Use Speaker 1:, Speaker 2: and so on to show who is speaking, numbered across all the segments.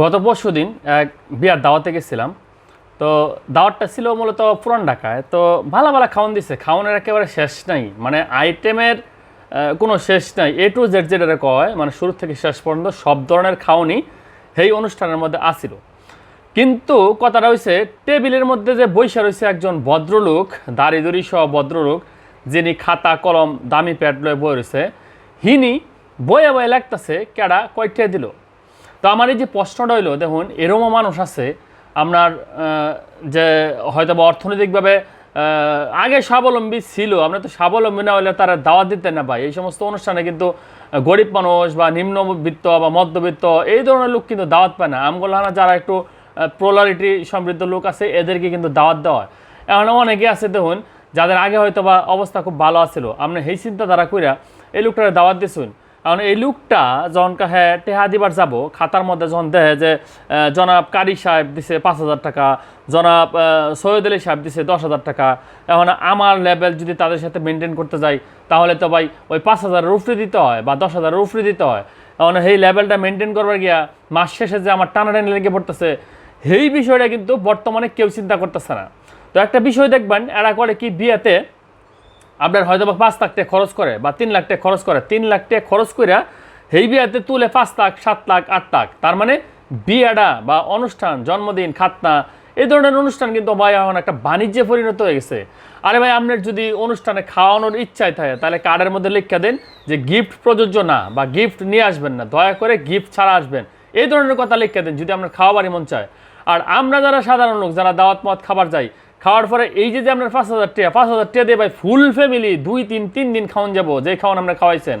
Speaker 1: গত পরশু দিন এক বিয়ার দাওয়াতে গেছিলাম। তো দাওয়াতটা ছিল মূলত পুরান ঢাকায়। তো ভালো ভালো খাওয়ান দিছে। খাওয়ানোর একেবারে শেষ নাই। মানে আইটেমের কোনো শেষ নাই। এ টু জেড যেটা কয় মানে শুরু থেকে শেষ পর্যন্ত সব ধরনের খাওয়ানি সেই অনুষ্ঠানের মধ্যে আসিল কিন্তু কথাটা হয়েছে টেবিলের মধ্যে যে বৈশা রয়েছে একজন ভদ্রলোক দাড়ি দড়ি সহ ভদ্রলোক, যিনি খাতা, কলম, দামি প্যাড লয়ে বই রয়েছে হিনি বয়ে বয়ে লাগতেছে কেডা কয়টা দিল? তো আমার এই যে প্রশ্নটা হইল, দেখুন, এরমও মানুষ আছে, আপনার যে হয়তো বা অর্থনৈতিকভাবে আগে স্বাবলম্বী ছিল আমরা তো স্বাবলম্বী না হলে তারা দাওয়াত দিতে না পাই এই সমস্ত অনুষ্ঠানে কিন্তু গরিব মানুষ বা নিম্নবিত্ত বা মধ্যবিত্ত, এই ধরনের লোক কিন্তু দাওয়াত পায় না। আমগুলানা যারা একটু প্রলারিটি সমৃদ্ধ লোক আছে, এদেরকে কিন্তু দাওয়াত দেওয়া হয়। এখন অনেকে আছে, দেখুন, যাদের আগে হয়তো বা অবস্থা খুব ভালো আছিল। আপনি সেই চিন্তাধারা কইরা এই লোকটার দাওয়াত দিছুন। কারণ এই লোকটা যখন কাহে টেহা দিবার যাব, খাতার মধ্যে যখন দেহে যে জনাব কারি সাহেব দিছে পাঁচ হাজার টাকা, জনাব সৈয়দ আলী সাহেব দিছে দশ হাজার টাকা। এখন আমার লেভেল যদি তাদের সাথে মেনটেন করতে যাই, তাহলে তো ভাই ওই পাঁচ হাজারের উপরে দিতে হয় বা দশ হাজারের উপরে দিতে হয়। এখন সেই লেভেলটা মেনটেন করবার গিয়া মাস শেষে যে আমার টানা টানাটানি লেগে পড়তেছে, সেই বিষয়টা কিন্তু বর্তমানে কেউ চিন্তা করতেছে না। তো একটা বিষয় দেখবেন, এরা করে কি বিয়েতে আপনার হয়তো বা পাঁচ লাখ টাকা খরচ করে বা তিন লাখ টাকা খরচ করে, তিন লাখ টাকা খরচ করে এই বিয়াতে তুলে পাঁচ লাখ, সাত লাখ, আট লাখ, তার মানে বিয়াটা বা অনুষ্ঠান, জন্মদিন, খাতনা, এই ধরনের অনুষ্ঠান কিন্তু ভাই এখন একটা বাণিজ্যে পরিণত হয়ে গেছে। আরে ভাই, আপনার যদি অনুষ্ঠানে খাওয়ানোর ইচ্ছায় থাকে, তাহলে কার্ডের মধ্যে লিখে দেন যে গিফট প্রযোজ্য না বা গিফট নিয়ে আসবেন না, দয়া করে গিফট ছাড়া আসবেন। এই ধরনের কথা লিখে দেন যদি আপনার খাওয়াবারই মন চায়। আর আমরা যারা সাধারণ লোক, যারা দাওয়াত মত খাবার যাই খাওয়ার পরে এই যে আপনার পাঁচ হাজার টাকা, পাঁচ হাজার টাকা দিয়ে ভাই ফুল ফ্যামিলি দুই তিন তিন দিন খাওয়ান যাব যে খাওয়ান আমরা খাওয়াইছেন।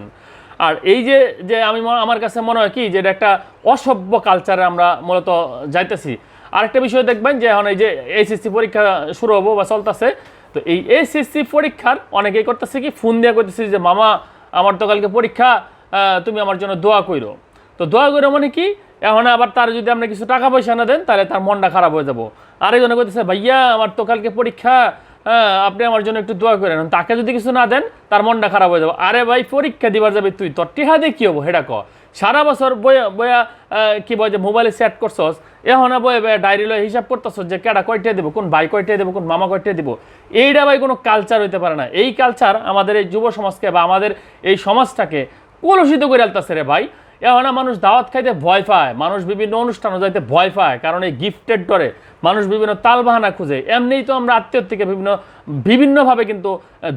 Speaker 1: আর এই যে যে আমি আমার কাছে মনে হয় কি, যে এটা একটা অসভ্য কালচারে আমরা মূলত যাইতেছি। আরেকটা বিষয় দেখবেন যে এখন এই যে এইচএসসি পরীক্ষা শুরু হব বা চলতেছে, তো এই এইচএসসি পরীক্ষার অনেকেই করতেছে কি ফোন দিয়ে করতেছি যে, মামা, আমার তো কালকে পরীক্ষা তুমি আমার জন্য দোয়া কইরো। তো দোয়া করো মানে কি এখন আবার তার যদি আপনি কিছু টাকা পয়সা না দেন তাহলে তার মনটা খারাপ হয়ে যাব। আরেকজনে বলতেছে ভাইয়া আমার তো কালকে পরীক্ষা হ্যাঁ, আপনি আমার জন্য একটু দোয়া করেন। তাকে যদি কিছু না দেন তার মনটা খারাপ হয়ে যাব। আরে ভাই পরীক্ষা দিবার যাবে তুই তোর টিহা দিয়ে কি হব? হেটা ক সারা বছর বইয়া আহ, কি বয় যে মোবাইলে সেট করছস এখন বয়ে বয়ে ডায়েরি লয়ে হিসাব করতেছস যে কেডা কয়টা দিব কোন ভাই কয়টা দিব কোন মামা কয়টা দিব। এইটা ভাই কোনো কালচার হইতে পারে না। এই কালচার আমাদের এই যুব সমাজকে বা আমাদের এই সমাজটাকে কলুষিত করে আলতাছে রে ভাই। এখন মানুষ দাওয়াত খাইতে ভয় পায়, মানুষ বিভিন্ন অনুষ্ঠানে যাইতে ভয় পায়, কারণ এই গিফটেড ডরে মানুষ বিভিন্ন তালবাহানা খুঁজে। এমনিই তো আমরা আত্মীয় থেকে বিভিন্ন, বিভিন্নভাবে কিন্তু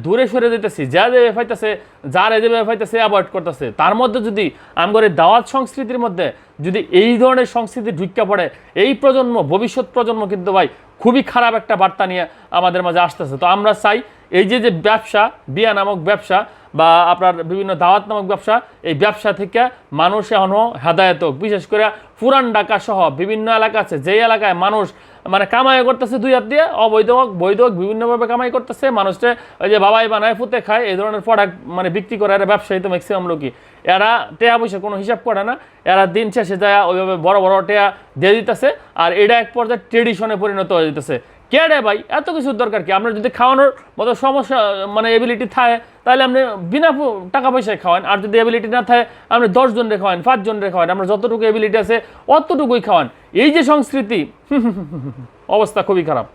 Speaker 1: দূরে সরে যেতেছি যা যে পাইতেছে, যার এ যে পাইতেছে অ্যাভয়েড করতেছে। তার মধ্যে যদি আমগর এই দাওয়াত সংস্কৃতির মধ্যে যদি এই ধরনের সংস্কৃতি ঢুকা পড়ে, এই প্রজন্ম, ভবিষ্যৎ প্রজন্ম কিন্তু ভাই খুবই খারাপ একটা বার্তা নিয়ে আমাদের মাঝে আসতেছে। তো আমরা চাই, এই যে যে ব্যবসা, বিয়া নামক ব্যবসা বা আপনার বিভিন্ন দাওয়াত নামক ব্যবসা, এই ব্যবসা থেকে মানুষ এখনও হেদায়ত বিশেষ করে পুরান ঢাকা সহ বিভিন্ন এলাকা আছে, যেই এলাকায় মানুষ মানে কামাই করতেছে দুই হাত দিয়ে, অবৈধ হোক, বৈধ হোক, বিভিন্নভাবে কামাই করতেছে মানুষটা ওই যে বাবাই বানায়, ফুতে খায়, এই ধরনের প্রোডাক্ট মানে বিক্রি করে এরা ব্যবসায়ী তো ম্যাক্সিমাম লোকই। এরা টেয়া পয়সা কোনো হিসাব করে না, এরা দিন শেষে যায় ওইভাবে বড় বড় টেয়া দিয়ে দিতেছে, আর এটা এক পর্যায়ে ট্রেডিশনে পরিণত হয়ে যেতেছে। কে রে ভাই? এত কিছুর দরকার কি? আপনার যদি খাওয়ানোর মতো সমস্যা মানে এবিলিটি থাকে, তাহলে আপনি বিনা টাকা পয়সায় খাওয়ান। আর যদি এবিলিটি না থাকে, আপনি দশজন রে খাওয়ান, পাঁচ জন রে খাওয়ান। আপনার যতটুকু এবিলিটি আছে, অতটুকুই খাওয়ান। এই যে সংস্কৃতি, অবস্থা খুবই খারাপ।